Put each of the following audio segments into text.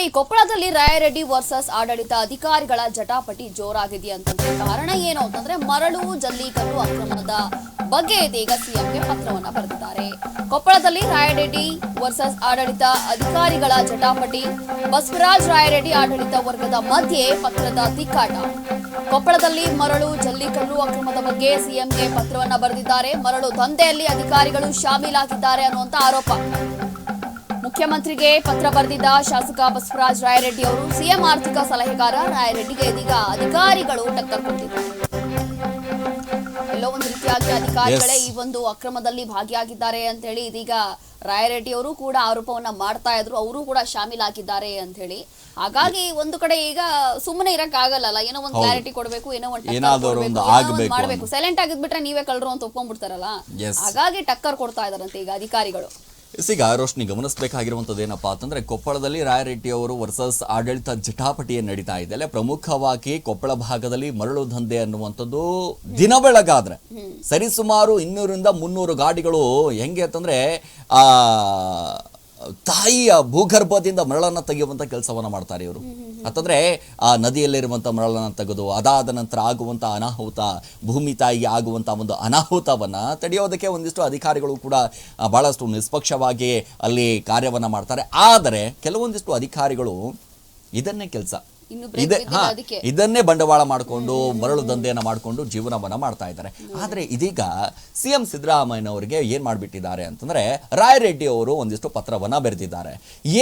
ನೋಡಿ ಕೊಪ್ಪಳದಲ್ಲಿ ರಾಯರೆಡ್ಡಿ ವರ್ಸಸ್ ಆಡಳಿತ ಅಧಿಕಾರಿಗಳ ಜಟಾಪಟಿ ಜೋರಾಗಿದೆ ಅಂತಂದ್ರೆ ಕಾರಣ ಏನು ಅಂತಂದ್ರೆ ಮರಳು, ಜಲ್ಲಿಕಲ್ಲು ಅಕ್ರಮದ ಬಗ್ಗೆ ಇದೀಗ ಸಿಎಂಗೆ ಪತ್ರವನ್ನ ಬರೆದಿದ್ದಾರೆ. ಕೊಪ್ಪಳದಲ್ಲಿ ರಾಯರೆಡ್ಡಿ ವರ್ಸಸ್ ಆಡಳಿತ ಅಧಿಕಾರಿಗಳ ಜಟಾಪಟಿ, ಬಸವರಾಜ್ ರಾಯರೆಡ್ಡಿ ಆಡಳಿತ ವರ್ಗದ ಮಧ್ಯೆ ಪತ್ರದ ತಿಕ್ಕಾಟ. ಕೊಪ್ಪಳದಲ್ಲಿ ಮರಳು, ಜಲ್ಲಿಕಲ್ಲು ಅಕ್ರಮದ ಬಗ್ಗೆ ಸಿಎಂಗೆ ಪತ್ರವನ್ನ ಬರೆದಿದ್ದಾರೆ. ಮರಳು ದಂಧೆಯಲ್ಲಿ ಅಧಿಕಾರಿಗಳು ಶಾಮೀಲಾಗಿದ್ದಾರೆ ಅನ್ನುವಂತ ಆರೋಪ. ಮುಖ್ಯಮಂತ್ರಿಗೆ ಪತ್ರ ಬರೆದಿದ್ದ ಶಾಸಕ ಬಸವರಾಜ ರಾಯರೆಡ್ಡಿ ಅವರು ಸಿಎಂ ಆರ್ಥಿಕ ಸಲಹೆಗಾರ ರಾಯರೆಡ್ಡಿಗೆ ಇದೀಗ ಅಧಿಕಾರಿಗಳು ಟಕ್ಕರ್ ಕೊಟ್ಟಿದ್ದಾರೆ. ಎಲ್ಲೋ ಒಂದು ರೀತಿಯಾಗಿ ಅಧಿಕಾರಿಗಳೇ ಈ ಒಂದು ಅಕ್ರಮದಲ್ಲಿ ಭಾಗಿಯಾಗಿದ್ದಾರೆ ಅಂತ ಹೇಳಿ ಇದೀಗ ರಾಯರೆಡ್ಡಿ ಅವರು ಕೂಡ ಆರೋಪವನ್ನ ಮಾಡ್ತಾ ಇದ್ರು. ಅವರು ಕೂಡ ಶಾಮೀಲಾಗಿದ್ದಾರೆ ಅಂತ ಹೇಳಿ. ಹಾಗಾಗಿ ಒಂದು ಕಡೆ ಈಗ ಸುಮ್ಮನೆ ಇರಕ್ ಆಗಲ್ಲ ಏನೋ ಒಂದು ಕ್ಲಾರಿಟಿ ಕೊಡಬೇಕು ಏನೋ ಒಂದು ಮಾಡಬೇಕು. ಸೈಲೆಂಟ್ ಆಗಿದ್ಬಿಟ್ರೆ ನೀವೇ ಕಳ್ರು ಅಂತ ಒಪ್ಕೊಂಡ್ಬಿಡ್ತಾರಲ್ಲ. ಹಾಗಾಗಿ ಟಕ್ಕರ್ ಕೊಡ್ತಾ ಇದಾರಂತೆ ಈಗ ಅಧಿಕಾರಿಗಳು. ಈಗ ರೋಶ್ನಿ ಗಮನಿಸಬೇಕಾಗಿರುವಂಥದ್ದು ಏನಪ್ಪಾ ಅಂತಂದರೆ ಕೊಪ್ಪಳದಲ್ಲಿ ರಾಯರೆಡ್ಡಿ ಅವರು ವರ್ಸಸ್ ಆಡಳಿತ ಜಟಾಪಟಿಯೇ ನಡೀತಾ ಇದೆ. ಅಲ್ಲೇ ಪ್ರಮುಖವಾಗಿ ಕೊಪ್ಪಳ ಭಾಗದಲ್ಲಿ ಮರಳು ದಂಧೆ ಅನ್ನುವಂಥದ್ದು ದಿನ ಬೆಳಗಾದ್ರೆ. ಸರಿಸುಮಾರು ಇನ್ನೂರಿಂದ ಮುನ್ನೂರು ಗಾಡಿಗಳು ಹೆಂಗೆ ಅಂತಂದರೆ ತಾಯಿಯ ಭೂಗರ್ಭದಿಂದ ಮರಳನ್ನ ತೆಗೆಯುವಂತ ಕೆಲಸವನ್ನು ಮಾಡ್ತಾರೆ ಇವರು. ಅಂತಂದ್ರೆ ಆ ನದಿಯಲ್ಲಿರುವಂಥ ಮರಳನ್ನು ತೆಗೆದು ಅದಾದ ನಂತರ ಆಗುವಂತ ಅನಾಹುತ, ಭೂಮಿ ತಾಯಿಗೆ ಆಗುವಂತ ಒಂದು ಅನಾಹುತವನ್ನ ತಡೆಯೋದಕ್ಕೆ ಒಂದಿಷ್ಟು ಅಧಿಕಾರಿಗಳು ಕೂಡ ಭಾಳಷ್ಟು ನಿಷ್ಪಕ್ಷವಾಗಿ ಅಲ್ಲಿ ಕಾರ್ಯವನ್ನ ಮಾಡ್ತಾರೆ. ಆದರೆ ಕೆಲವೊಂದಿಷ್ಟು ಅಧಿಕಾರಿಗಳು ಇದನ್ನೇ ಕೆಲಸ. ಇದನ್ನೇ ಬಂಡವಾಳ ಮಾಡಿಕೊಂಡು ಮರಳು ದಂಧೆಯನ್ನು ಮಾಡಿಕೊಂಡು ಜೀವನವನ್ನ ಮಾಡ್ತಾ ಇದ್ದಾರೆ. ಆದರೆ ಇದೀಗ ಸಿಎಂ ಸಿದ್ದರಾಮಯ್ಯನವರಿಗೆ ಏನು ಮಾಡಿಬಿಟ್ಟಿದ್ದಾರೆ ಅಂತಂದ್ರೆ ರಾಯರೆಡ್ಡಿ ಅವರು ಒಂದಿಷ್ಟು ಪತ್ರವನ್ನು ಬರೆದಿದ್ದಾರೆ.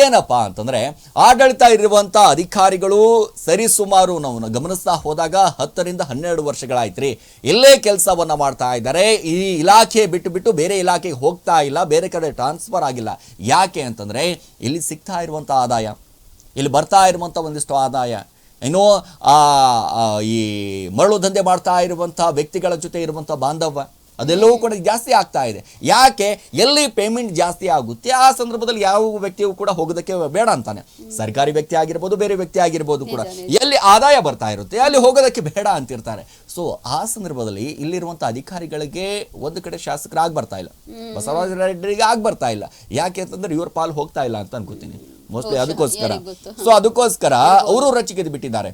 ಏನಪ್ಪ ಅಂತಂದ್ರೆ ಆಡಳಿತ ಇರುವಂತ ಅಧಿಕಾರಿಗಳು ಸರಿಸುಮಾರು ನಾವು ಗಮನಿಸ್ತಾ ಹೋದಾಗ ಹತ್ತರಿಂದ ಹನ್ನೆರಡು ವರ್ಷಗಳಾಯ್ತ್ರಿ. ಇಲ್ಲೇ ಕೆಲಸವನ್ನ ಮಾಡ್ತಾ ಇದ್ದಾರೆ. ಈ ಇಲಾಖೆ ಬಿಟ್ಟು ಬಿಟ್ಟು ಬೇರೆ ಇಲಾಖೆಗೆ ಹೋಗ್ತಾ ಇಲ್ಲ ಬೇರೆ ಕಡೆ ಟ್ರಾನ್ಸ್ಫರ್ ಆಗಿಲ್ಲ. ಯಾಕೆ ಅಂತಂದ್ರೆ ಇಲ್ಲಿ ಸಿಗ್ತಾ ಇರುವಂಥ ಆದಾಯ. ಇಲ್ಲಿ ಬರ್ತಾ ಇರುವಂಥ ಒಂದಿಷ್ಟು ಆದಾಯ. ಏನೋ ಈ ಮರಳು ದಂಧೆ ಮಾಡ್ತಾ ಇರುವಂಥ ವ್ಯಕ್ತಿಗಳ ಜೊತೆ ಇರುವಂಥ ಬಾಂಧವ್ಯ ಅದೆಲ್ಲವೂ ಕೂಡ ಜಾಸ್ತಿ ಆಗ್ತಾ ಇದೆ. ಯಾಕೆ? ಎಲ್ಲಿ ಪೇಮೆಂಟ್ ಜಾಸ್ತಿ ಆಗುತ್ತೆ ಆ ಸಂದರ್ಭದಲ್ಲಿ ಯಾವ ವ್ಯಕ್ತಿಯು ಕೂಡ ಹೋಗೋದಕ್ಕೆ ಬೇಡ ಅಂತಾನೆ. ಸರ್ಕಾರಿ ವ್ಯಕ್ತಿ ಆಗಿರ್ಬೋದು ಬೇರೆ ವ್ಯಕ್ತಿ ಆಗಿರ್ಬೋದು ಕೂಡ ಎಲ್ಲಿ ಆದಾಯ ಬರ್ತಾ ಇರುತ್ತೆ ಅಲ್ಲಿ ಹೋಗೋದಕ್ಕೆ ಬೇಡ ಅಂತಿರ್ತಾರೆ. ಸೊ ಆ ಸಂದರ್ಭದಲ್ಲಿ ಇಲ್ಲಿರುವಂಥ ಅಧಿಕಾರಿಗಳಿಗೆ ಒಂದು ಕಡೆ ಶಾಸಕರಾಗಿ ಬರ್ತಾ ಇಲ್ಲ. ಬಸವರಾಜ ರೆಡ್ಡಿಗೆ ಆಗಿ ಬರ್ತಾ ಇಲ್ಲ. ಯಾಕೆ ಅಂತಂದ್ರೆ ಇವ್ರ ಪಾಲು ಹೋಗ್ತಾ ಇಲ್ಲ ಅಂತ ಅನ್ಕೋತೀನಿ. ಮೋಸ್ಟ್ಲಿ ಅದಕ್ಕೋಸ್ಕರ? ಸೊ ಅದಕ್ಕೋಸ್ಕರ ಅವರು ರಚಿಕೆದು ಬಿಟ್ಟಿದ್ದಾರೆ.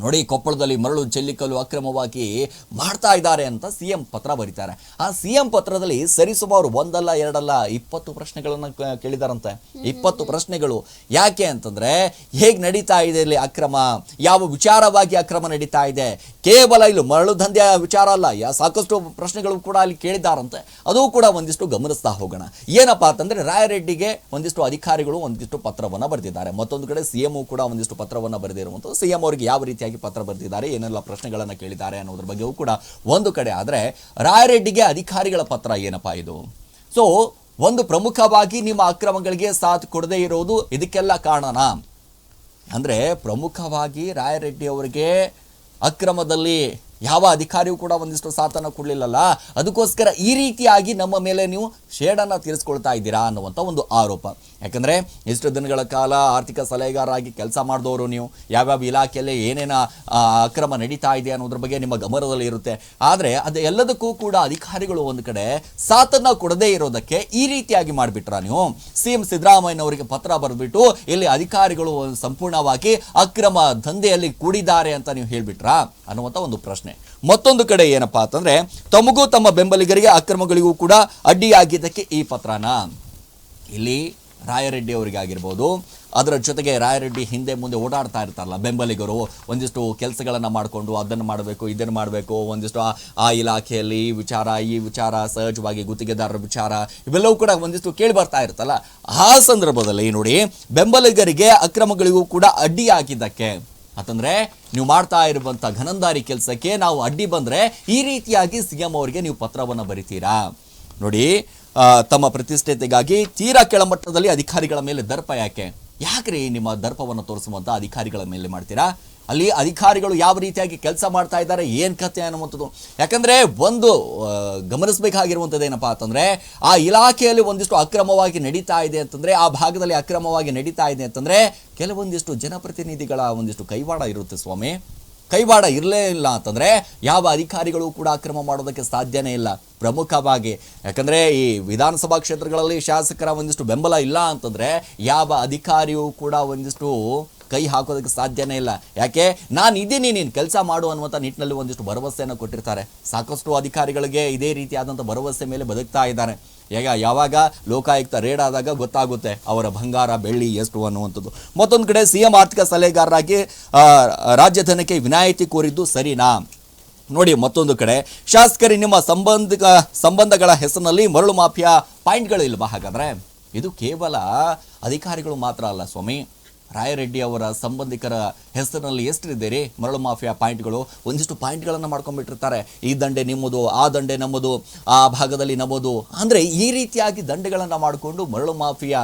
ನೋಡಿ, ಕೊಪ್ಪಳದಲ್ಲಿ ಮರಳು ಚೆಲ್ಲಿಕಲ್ಲು ಅಕ್ರಮವಾಗಿ ಮಾಡ್ತಾ ಇದ್ದಾರೆ ಅಂತ ಸಿಎಂ ಪತ್ರ ಬರೀತಾರೆ. ಆ ಸಿಎಂ ಪತ್ರದಲ್ಲಿ ಸರಿಸುಮಾರು ಒಂದಲ್ಲ, ಎರಡಲ್ಲ, ಇಪ್ಪತ್ತು ಪ್ರಶ್ನೆಗಳನ್ನ ಕೇಳಿದಾರಂತೆ. ಇಪ್ಪತ್ತು ಪ್ರಶ್ನೆಗಳು ಯಾಕೆ ಅಂತಂದ್ರೆ, ಹೇಗೆ ನಡೀತಾ ಇದೆ ಇಲ್ಲಿ ಅಕ್ರಮ? ಯಾವ ವಿಚಾರವಾಗಿ ಅಕ್ರಮ ನಡೀತಾ ಇದೆ? ಕೇವಲ ಇಲ್ಲಿ ಮರಳು ದಂಧೆಯ ವಿಚಾರ ಅಲ್ಲ, ಯಾ, ಸಾಕಷ್ಟು ಪ್ರಶ್ನೆಗಳು ಕೂಡ ಅಲ್ಲಿ ಕೇಳಿದಾರಂತೆ. ಅದು ಕೂಡ ಒಂದಿಷ್ಟು ಗಮನಿಸ್ತಾ ಹೋಗೋಣ. ಏನಪ್ಪಾ ಅಂತಂದ್ರೆ, ರಾಯರೆಡ್ಡಿಗೆ ಒಂದಿಷ್ಟು ಅಧಿಕಾರಿಗಳು ಒಂದಿಷ್ಟು ಪತ್ರವನ್ನ ಬರೆದಿದ್ದಾರೆ. ಮತ್ತೊಂದು ಕಡೆ ಸಿಎಂ ಕೂಡ ಒಂದಿಷ್ಟು ಪತ್ರವನ್ನ ಬರೆದಿರುವಂಥದ್ದು ಸಿಎಂ ಅವರಿಗೆ ಯಾವ ರೀತಿಯಾಗಿ ಪತ್ರ ಬರೆದಿದ್ದಾರೆ, ಏನೆಲ್ಲ ಪ್ರಶ್ನೆಗಳನ್ನು ಕೇಳಿದ್ದಾರೆ ಅನ್ನೋದ್ರ ಬಗ್ಗೆಯೂ ಕೂಡ ಒಂದು ಕಡೆ ಆದರೆ ರಾಯರೆಡ್ಡಿಗೆ ಅಧಿಕಾರಿಗಳ ಪತ್ರ ಏನಪ್ಪಾ ಇದು? ಸೊ ಒಂದು ಪ್ರಮುಖವಾಗಿ ನಿಮ್ಮ ಅಕ್ರಮಗಳಿಗೆ ಸಾಥ್ ಕೊಡದೇ ಇರೋದು ಇದಕ್ಕೆಲ್ಲ ಕಾರಣನಾ? ಅಂದರೆ ಪ್ರಮುಖವಾಗಿ ರಾಯರೆಡ್ಡಿ ಅವರಿಗೆ ಅಕ್ರಮದಲ್ಲಿ ಯಾವ ಅಧಿಕಾರಿಯೂ ಕೂಡ ಒಂದಿಷ್ಟು ಸಾಥನ ಕೊಡಲಿಲ್ಲಲ್ಲ? ಅದಕ್ಕೋಸ್ಕರ ಈ ರೀತಿಯಾಗಿ ನಮ್ಮ ಮೇಲೆ ನೀವು ಶೇಡನ್ನು ತೀರಿಸ್ಕೊಳ್ತಾ ಇದ್ದೀರಾ ಅನ್ನುವಂಥ ಒಂದು ಆರೋಪ. ಯಾಕಂದರೆ ಇಷ್ಟು ದಿನಗಳ ಕಾಲ ಆರ್ಥಿಕ ಸಲಹೆಗಾರರಾಗಿ ಕೆಲಸ ಮಾಡಿದವರು ನೀವು, ಯಾವ್ಯಾವ ಇಲಾಖೆಯಲ್ಲಿ ಏನೇನ ಅಕ್ರಮ ನಡೀತಾ ಇದೆ ಅನ್ನೋದ್ರ ಬಗ್ಗೆ ನಿಮ್ಮ ಗಮನದಲ್ಲಿ ಇರುತ್ತೆ. ಆದರೆ ಅದು ಎಲ್ಲದಕ್ಕೂ ಕೂಡ ಅಧಿಕಾರಿಗಳು ಒಂದು ಕಡೆ ಸಾಥನ್ನು ಕೊಡದೇ ಇರೋದಕ್ಕೆ ಈ ರೀತಿಯಾಗಿ ಮಾಡಿಬಿಟ್ರ ನೀವು? ಸಿ ಎಂ ಸಿದ್ದರಾಮಯ್ಯನವರಿಗೆ ಪತ್ರ ಬರೆದ್ಬಿಟ್ಟು ಇಲ್ಲಿ ಅಧಿಕಾರಿಗಳು ಸಂಪೂರ್ಣವಾಗಿ ಅಕ್ರಮ ದಂಧೆಯಲ್ಲಿ ಕೂಡಿದ್ದಾರೆ ಅಂತ ನೀವು ಹೇಳಿಬಿಟ್ರಾ ಅನ್ನುವಂಥ ಒಂದು ಪ್ರಶ್ನೆ. ಮತ್ತೊಂದು ಕಡೆ ಏನಪ್ಪಾ ಅಂತಂದ್ರೆ, ತಮಗೂ ತಮ್ಮ ಬೆಂಬಲಿಗರಿಗೆ ಅಕ್ರಮಗಳಿಗೂ ಕೂಡ ಅಡ್ಡಿಯಾಗಿದ್ದಕ್ಕೆ ಈ ಪತ್ರನ. ಇಲ್ಲಿ ರಾಯರೆಡ್ಡಿ ಅವರಿಗೆ ಆಗಿರ್ಬೋದು, ಅದರ ಜೊತೆಗೆ ರಾಯರೆಡ್ಡಿ ಹಿಂದೆ ಮುಂದೆ ಓಡಾಡ್ತಾ ಇರ್ತಾರಲ್ಲ ಬೆಂಬಲಿಗರು, ಒಂದಿಷ್ಟು ಕೆಲಸಗಳನ್ನು ಮಾಡಿಕೊಂಡು ಅದನ್ನು ಮಾಡಬೇಕು, ಇದನ್ನು ಮಾಡಬೇಕು, ಒಂದಿಷ್ಟು ಆ ಇಲಾಖೆಯಲ್ಲಿ ಈ ವಿಚಾರ ಈ ವಿಚಾರ ಸಹಜವಾಗಿ ಗುತ್ತಿಗೆದಾರರ ವಿಚಾರ, ಇವೆಲ್ಲವೂ ಕೂಡ ಒಂದಿಷ್ಟು ಕೇಳಿ ಬರ್ತಾ ಇರ್ತಲ್ಲ ಆ ಸಂದರ್ಭದಲ್ಲಿ ನೋಡಿ, ಬೆಂಬಲಿಗರಿಗೆ ಅಕ್ರಮಗಳಿಗೂ ಕೂಡ ಅಡ್ಡಿಯಾಗಿದ್ದಕ್ಕೆ ಅಂತಂದ್ರೆ ನೀವು ಮಾಡ್ತಾ ಇರುವಂಥ ಘನಂದಾರಿ ಕೆಲಸಕ್ಕೆ ನಾವು ಅಡ್ಡಿ ಬಂದರೆ ಈ ರೀತಿಯಾಗಿ ಸಿ ಎಂ ಅವರಿಗೆ ನೀವು ಪತ್ರವನ್ನು ಬರಿತೀರಾ? ನೋಡಿ ತಮ್ಮ ಪ್ರತಿಷ್ಠೆತೆಗಾಗಿ ತೀರಾ ಕೆಳಮಟ್ಟದಲ್ಲಿ ಅಧಿಕಾರಿಗಳ ಮೇಲೆ ದರ್ಪ ಯಾಕೆ? ಯಾಕ್ರಿ ನಿಮ್ಮ ದರ್ಪವನ್ನು ತೋರಿಸುವಂಥ ಅಧಿಕಾರಿಗಳ ಮೇಲೆ ಮಾಡ್ತೀರಾ? ಅಲ್ಲಿ ಅಧಿಕಾರಿಗಳು ಯಾವ ರೀತಿಯಾಗಿ ಕೆಲಸ ಮಾಡ್ತಾ ಇದ್ದಾರೆ, ಏನು ಕತೆ ಅನ್ನುವಂಥದ್ದು. ಯಾಕಂದರೆ ಒಂದು ಆ, ಗಮನಿಸಬೇಕಾಗಿರುವಂಥದ್ದು ಏನಪ್ಪಾ ಅಂತಂದ್ರೆ ಆ ಇಲಾಖೆಯಲ್ಲಿ ಒಂದಿಷ್ಟು ಅಕ್ರಮವಾಗಿ ನಡೀತಾ ಇದೆ ಅಂತಂದರೆ ಆ ಭಾಗದಲ್ಲಿ ಅಕ್ರಮವಾಗಿ ನಡೀತಾ ಇದೆ ಅಂತಂದರೆ ಕೆಲವೊಂದಿಷ್ಟು ಜನಪ್ರತಿನಿಧಿಗಳ ಒಂದಿಷ್ಟು ಕೈವಾಡ ಇರುತ್ತೆ ಸ್ವಾಮಿ. ಕೈವಾಡ ಇರಲೇ ಇಲ್ಲ ಅಂತಂದರೆ ಯಾವ ಅಧಿಕಾರಿಗಳು ಕೂಡ ಅಕ್ರಮ ಮಾಡೋದಕ್ಕೆ ಸಾಧ್ಯನೇ ಇಲ್ಲ ಪ್ರಮುಖವಾಗಿ. ಯಾಕಂದರೆ ಈ ವಿಧಾನಸಭಾ ಕ್ಷೇತ್ರಗಳಲ್ಲಿ ಶಾಸಕರ ಒಂದಿಷ್ಟು ಬೆಂಬಲ ಇಲ್ಲ ಅಂತಂದರೆ ಯಾವ ಅಧಿಕಾರಿಯೂ ಕೂಡ ಒಂದಿಷ್ಟು ಕೈ ಹಾಕೋದಕ್ಕೆ ಸಾಧ್ಯನೇ ಇಲ್ಲ. ಯಾಕೆ? ನಾನು ಇದ್ದೀನಿ, ನೀನು ಕೆಲಸ ಮಾಡು ಅನ್ನುವಂಥ ನಿಟ್ಟಿನಲ್ಲಿ ಒಂದಿಷ್ಟು ಭರವಸೆಯನ್ನು ಕೊಟ್ಟಿರ್ತಾರೆ. ಸಾಕಷ್ಟು ಅಧಿಕಾರಿಗಳಿಗೆ ಇದೇ ರೀತಿಯಾದಂಥ ಭರವಸೆ ಮೇಲೆ ಬದುಕ್ತಾ ಇದ್ದಾರೆ. ಈಗ ಯಾವಾಗ ಲೋಕಾಯುಕ್ತ ರೇಡ್ ಆದಾಗ ಗೊತ್ತಾಗುತ್ತೆ ಅವರ ಬಂಗಾರ ಬೆಳ್ಳಿ ಎಷ್ಟು ಅನ್ನುವಂಥದ್ದು. ಮತ್ತೊಂದು ಕಡೆ ಸಿ ಎಂ ಆರ್ಥಿಕ ಸಲಹೆಗಾರರಾಗಿ ರಾಜ್ಯಧನಕ್ಕೆ ವಿನಾಯಿತಿ ಕೋರಿದ್ದು ಸರಿನಾ? ನೋಡಿ, ಮತ್ತೊಂದು ಕಡೆ, ಶಾಸಕರಿ ನಿಮ್ಮ ಸಂಬಂಧ ಸಂಬಂಧಗಳ ಹೆಸರಿನಲ್ಲಿ ಮರಳು ಮಾಫಿಯಾ ಪಾಯಿಂಟ್ಗಳಿಲ್ವಾ ಹಾಗಾದರೆ? ಇದು ಕೇವಲ ಅಧಿಕಾರಿಗಳು ಮಾತ್ರ ಅಲ್ಲ ಸ್ವಾಮಿ. ರಾಯರೆಡ್ಡಿ ಅವರ ಸಂಬಂಧಿಕರ ಹೆಸರಿನಲ್ಲಿ ಎಷ್ಟಿದೆ ರೀ? ಮರಳು ಮಾಫಿಯಾ ಪಾಯಿಂಟ್ಗಳು. ಒಂದಿಷ್ಟು ಪಾಯಿಂಟ್ಗಳನ್ನು ಮಾಡ್ಕೊಂಡ್ಬಿಟ್ಟಿರ್ತಾರೆ ಈ ದಂಡೆ ನಿಮ್ಮದು, ಆ ದಂಡೆ ನಮ್ಮದು, ಆ ಭಾಗದಲ್ಲಿ ನಮ್ಮದು. ಅಂದರೆ ಈ ರೀತಿಯಾಗಿ ದಂಡೆಗಳನ್ನು ಮಾಡಿಕೊಂಡು ಮರಳು ಮಾಫಿಯಾ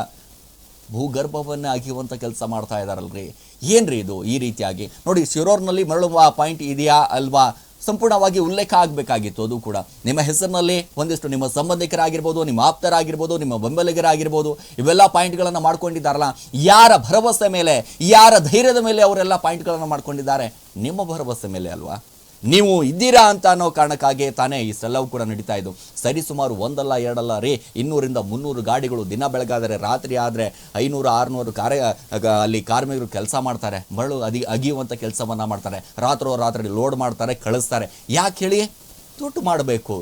ಭೂಗರ್ಭವನ್ನ ಆಗಿರುವಂಥ ಕೆಲಸ ಮಾಡ್ತಾ ಇದಾರಲ್ರಿ? ಏನ್ರಿ ಇದು ಈ ರೀತಿಯಾಗಿ? ನೋಡಿ, ಶಿರೋರ್ನಲ್ಲಿ ಮರಳು ಪಾಯಿಂಟ್ ಇದೆಯಾ ಅಲ್ವಾ? ಸಂಪೂರ್ಣವಾಗಿ ಉಲ್ಲೇಖ ಆಗಬೇಕಾಗಿತ್ತು. ಅದು ಕೂಡ ನಿಮ್ಮ ಹೆಸರಿನಲ್ಲಿ ಒಂದಿಷ್ಟು ನಿಮ್ಮ ಸಂಬಂಧಿಕರಾಗಿರ್ಬೋದು, ನಿಮ್ಮ ಆಪ್ತರಾಗಿರ್ಬೋದು, ನಿಮ್ಮ ಬೆಂಬಲಿಗರಾಗಿರ್ಬೋದು, ಇವೆಲ್ಲ ಪಾಯಿಂಟ್ಗಳನ್ನು ಮಾಡ್ಕೊಂಡಿದ್ದಾರಲ್ಲ, ಯಾರ ಭರವಸೆ ಮೇಲೆ, ಯಾರ ಧೈರ್ಯದ ಮೇಲೆ ಅವರೆಲ್ಲ ಪಾಯಿಂಟ್ಗಳನ್ನು ಮಾಡ್ಕೊಂಡಿದ್ದಾರೆ? ನಿಮ್ಮ ಭರವಸೆ ಮೇಲೆ ಅಲ್ವಾ? ನೀವು ಇದ್ದೀರಾ ಅಂತ ಅನ್ನೋ ಕಾರಣಕ್ಕಾಗಿ ತಾನೇ ಈ ಸೆಲ್ಲವು ಕೂಡ ನಡೀತಾ ಇದ್ದು. ಸರಿ, ಸುಮಾರು ಒಂದಲ್ಲ, ಎರಡಲ್ಲ ರೀ, ಇನ್ನೂರಿಂದ ಮುನ್ನೂರು ಗಾಡಿಗಳು ದಿನ ಬೆಳಗಾದರೆ, ರಾತ್ರಿ ಆದರೆ ಐನೂರು, ಆರುನೂರು ಕಾರ್ಯ ಅಲ್ಲಿ ಕಾರ್ಮಿಕರು ಕೆಲಸ ಮಾಡ್ತಾರೆ. ಮರಳು ಅದಿ ಅಗಿಯುವಂಥ ಕೆಲಸವನ್ನು ಮಾಡ್ತಾರೆ. ರಾತ್ರೋ ರಾತ್ರಿ ಲೋಡ್ ಮಾಡ್ತಾರೆ, ಕಳಿಸ್ತಾರೆ. ಯಾಕೆ ಹೇಳಿ? ದುಡ್ಡು ಮಾಡಬೇಕು.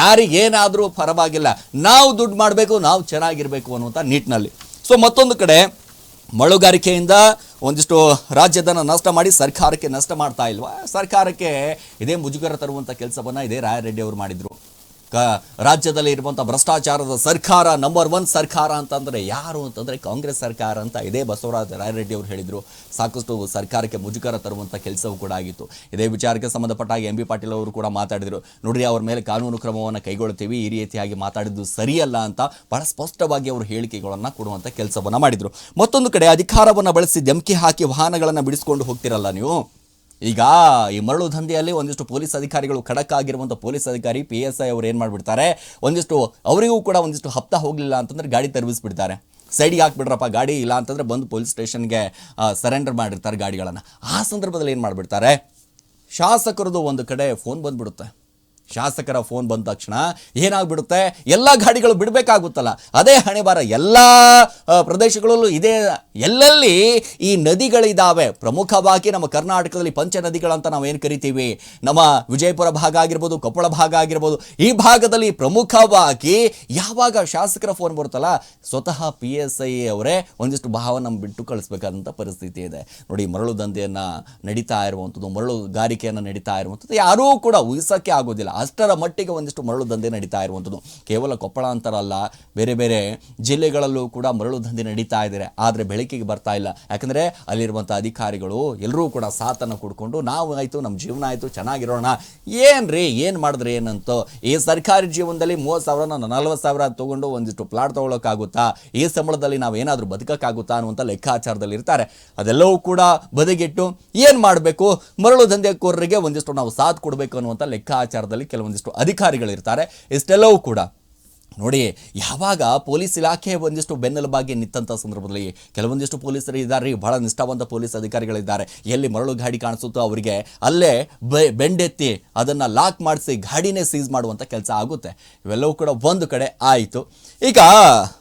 ಯಾರಿಗೇನಾದರೂ ಪರವಾಗಿಲ್ಲ. ನಾವು ದುಡ್ಡು ಮಾಡಬೇಕು, ನಾವು ಚೆನ್ನಾಗಿರಬೇಕು ಅನ್ನುವಂಥ ನಿಟ್ಟಿನಲ್ಲಿ ಸೊ ಮತ್ತೊಂದು ಕಡೆ ಮಳುಗಾರಿಕೆಯಿಂದ ಒಂದಿಷ್ಟು ರಾಜ್ಯದನ್ನು ನಷ್ಟ ಮಾಡಿ ಸರ್ಕಾರಕ್ಕೆ ನಷ್ಟ ಮಾಡ್ತಾ ಇಲ್ವಾ? ಸರ್ಕಾರಕ್ಕೆ ಇದೇ ಮುಜುಗರ ತರುವಂಥ ಕೆಲಸವನ್ನು ಇದೇ ರಾಯರೆಡ್ಡಿ ಅವರು ಮಾಡಿದರು. ರಾಜ್ಯದಲ್ಲಿ ಇರುವಂಥ ಭ್ರಷ್ಟಾಚಾರದ ಸರ್ಕಾರ ನಂಬರ್ ಒನ್ ಸರ್ಕಾರ ಅಂತಂದರೆ ಯಾರು ಅಂತಂದರೆ ಕಾಂಗ್ರೆಸ್ ಸರ್ಕಾರ ಅಂತ ಇದೇ ಬಸವರಾಜ ರಾಯರೆಡ್ಡಿ ಅವರು ಹೇಳಿದರು. ಸಾಕಷ್ಟು ಸರ್ಕಾರಕ್ಕೆ ಮುಜುಗರ ತರುವಂಥ ಕೆಲಸವೂ ಕೂಡ ಆಗಿತ್ತು. ಇದೇ ವಿಚಾರಕ್ಕೆ ಸಂಬಂಧಪಟ್ಟ ಹಾಗೆ ಎಂ ಬಿ ಪಾಟೀಲ್ ಅವರು ಕೂಡ ಮಾತಾಡಿದರು. ನೋಡ್ರಿ, ಅವ್ರ ಮೇಲೆ ಕಾನೂನು ಕ್ರಮವನ್ನು ಕೈಗೊಳ್ತೀವಿ, ಈ ರೀತಿಯಾಗಿ ಮಾತಾಡಿದ್ದು ಸರಿಯಲ್ಲ ಅಂತ ಬಹಳ ಸ್ಪಷ್ಟವಾಗಿ ಅವರು ಹೇಳಿಕೆಗಳನ್ನು ಕೊಡುವಂಥ ಕೆಲಸವನ್ನು ಮಾಡಿದರು. ಮತ್ತೊಂದು ಕಡೆ ಅಧಿಕಾರವನ್ನು ಬಳಸಿ ಧಮಕಿ ಹಾಕಿ ವಾಹನಗಳನ್ನು ಬಿಡಿಸ್ಕೊಂಡು ಹೋಗ್ತಿರಲ್ಲ ನೀವು? ಈಗ ಈ ಮರಳು ದಂಧೆಯಲ್ಲಿ ಒಂದಿಷ್ಟು ಪೊಲೀಸ್ ಅಧಿಕಾರಿಗಳು ಖಡಕ್ ಆಗಿರುವಂಥ ಪೊಲೀಸ್ ಅಧಿಕಾರಿ ಪಿ ಎಸ್ ಐ ಅವರು ಏನು ಮಾಡಿಬಿಡ್ತಾರೆ? ಒಂದಿಷ್ಟು ಅವರಿಗೂ ಕೂಡ ಒಂದಿಷ್ಟು ಹಪ್ತ ಹೋಗಲಿಲ್ಲ ಅಂತಂದ್ರೆ ಗಾಡಿ ತರಬಿಸ್ಬಿಡ್ತಾರೆ ಸೈಡಿಗೆ ಹಾಕ್ಬಿಡ್ರಪ್ಪ, ಗಾಡಿ ಇಲ್ಲ ಅಂತಂದ್ರೆ ಬಂದು ಪೊಲೀಸ್ ಸ್ಟೇಷನ್ಗೆ ಸರೆಂಡರ್ ಮಾಡಿರ್ತಾರೆ ಗಾಡಿಗಳನ್ನು. ಆ ಸಂದರ್ಭದಲ್ಲಿ ಏನು ಮಾಡಿಬಿಡ್ತಾರೆ? ಶಾಸಕರದು ಒಂದು ಕಡೆ ಫೋನ್ ಬಂದ್ಬಿಡುತ್ತೆ. ಶಾಸಕರ ಫೋನ್ ಬಂದ ತಕ್ಷಣ ಏನಾಗ್ಬಿಡುತ್ತೆ? ಎಲ್ಲ ಗಾಡಿಗಳು ಬಿಡಬೇಕಾಗುತ್ತಲ್ಲ. ಅದೇ ಹಣೆ ಬಾರ ಎಲ್ಲ ಪ್ರದೇಶಗಳಲ್ಲೂ ಇದೇ. ಎಲ್ಲೆಲ್ಲಿ ಈ ನದಿಗಳಿದ್ದಾವೆ ಪ್ರಮುಖವಾಗಿ ನಮ್ಮ ಕರ್ನಾಟಕದಲ್ಲಿ ಪಂಚ ನದಿಗಳಂತ ನಾವು ಏನು ಕರಿತೀವಿ? ನಮ್ಮ ವಿಜಯಪುರ ಭಾಗ ಆಗಿರ್ಬೋದು, ಕೊಪ್ಪಳ ಭಾಗ ಆಗಿರ್ಬೋದು. ಈ ಭಾಗದಲ್ಲಿ ಪ್ರಮುಖವಾಗಿ ಯಾವಾಗ ಶಾಸಕರ ಫೋನ್ ಬರುತ್ತಲ್ಲ, ಸ್ವತಃ ಪಿ ಎಸ್ ಐ ಅವರೇ ಒಂದಿಷ್ಟು ಭಾವನ ಬಿಟ್ಟು ಕಳಿಸ್ಬೇಕಾದಂಥ ಪರಿಸ್ಥಿತಿ ಇದೆ. ನೋಡಿ, ಮರಳು ದಂಧೆಯನ್ನು ನಡೀತಾ ಇರುವಂಥದ್ದು ಮರಳುಗಾರಿಕೆಯನ್ನು ನಡೀತಾ ಇರುವಂಥದ್ದು, ಯಾರೂ ಕೂಡ ಉಹಿಸೋಕ್ಕೆ ಆಗೋದಿಲ್ಲ. ಅಷ್ಟರ ಮಟ್ಟಿಗೆ ಒಂದಿಷ್ಟು ಮರಳು ದಂಧೆ ನಡೀತಾ ಇರುವಂಥದ್ದು. ಕೇವಲ ಕೊಪ್ಪಳ ಅಂತರ ಅಲ್ಲ, ಬೇರೆ ಬೇರೆ ಜಿಲ್ಲೆಗಳಲ್ಲೂ ಕೂಡ ಮರಳು ದಂಧೆ ನಡೀತಾ ಇದ್ದಾರೆ. ಆದರೆ ಬೆಳಕಿಗೆ ಬರ್ತಾ ಇಲ್ಲ. ಯಾಕಂದರೆ ಅಲ್ಲಿರುವಂಥ ಅಧಿಕಾರಿಗಳು ಎಲ್ಲರೂ ಕೂಡ ಸಾಥನ್ನು ಕೊಡ್ಕೊಂಡು, ನಾವು ಆಯಿತು ನಮ್ಮ ಜೀವನ ಆಯಿತು, ಚೆನ್ನಾಗಿರೋಣ. ಏನು ರೀ? ಏನು ಮಾಡಿದ್ರೆ ಏನಂತೋ? ಈ ಸರ್ಕಾರಿ ಜೀವನದಲ್ಲಿ ಮೂವತ್ತು ಸಾವಿರನ ನಲ್ವತ್ತು ಸಾವಿರ ತೊಗೊಂಡು ಒಂದಿಷ್ಟು ಪ್ಲಾಟ್ ತೊಗೊಳಕ್ಕಾಗುತ್ತಾ? ಈ ಸಂಬಳದಲ್ಲಿ ನಾವು ಏನಾದರೂ ಬದುಕಕ್ಕಾಗುತ್ತಾ ಅನ್ನುವಂಥ ಲೆಕ್ಕಾಚಾರದಲ್ಲಿ ಇರ್ತಾರೆ. ಅದೆಲ್ಲವೂ ಕೂಡ ಬದಿಗಿಟ್ಟು ಏನು ಮಾಡಬೇಕು? ಮರಳು ದಂಧೆಕೋರರಿಗೆ ಒಂದಿಷ್ಟು ನಾವು ಸಾಥ್ ಕೊಡಬೇಕು ಅನ್ನುವಂಥ ಲೆಕ್ಕಾಚಾರದಲ್ಲಿ ಕೆಲವೊಂದಿಷ್ಟು ಅಧಿಕಾರಿಗಳಿರ್ತಾರೆ. ಇಷ್ಟೆಲ್ಲವೂ ಕೂಡ ನೋಡಿ, ಯಾವಾಗ ಪೊಲೀಸ್ ಇಲಾಖೆ ಒಂದಿಷ್ಟು ಬೆನ್ನೆಲುಬಾಗಿ ನಿಂತಹ ಸಂದರ್ಭದಲ್ಲಿ ಕೆಲವೊಂದಿಷ್ಟು ಪೊಲೀಸರು ಇದ್ದಾರೆ. ಬಹಳ ನಿಷ್ಠಾವಂತ ಪೊಲೀಸ್ ಅಧಿಕಾರಿಗಳಿದ್ದಾರೆ. ಎಲ್ಲಿ ಮರಳು ಗಾಡಿ ಕಾಣಿಸುತ್ತೋ ಅವರಿಗೆ ಅಲ್ಲೇ ಬೆಂಡೆತ್ತಿ ಅದನ್ನು ಲಾಕ್ ಮಾಡಿಸಿ ಗಾಡಿನೇ ಸೀಸ್ ಮಾಡುವಂಥ ಕೆಲಸ ಆಗುತ್ತೆ. ಇವೆಲ್ಲವೂ ಕೂಡ ಒಂದು ಕಡೆ ಆಯಿತು. ಈಗ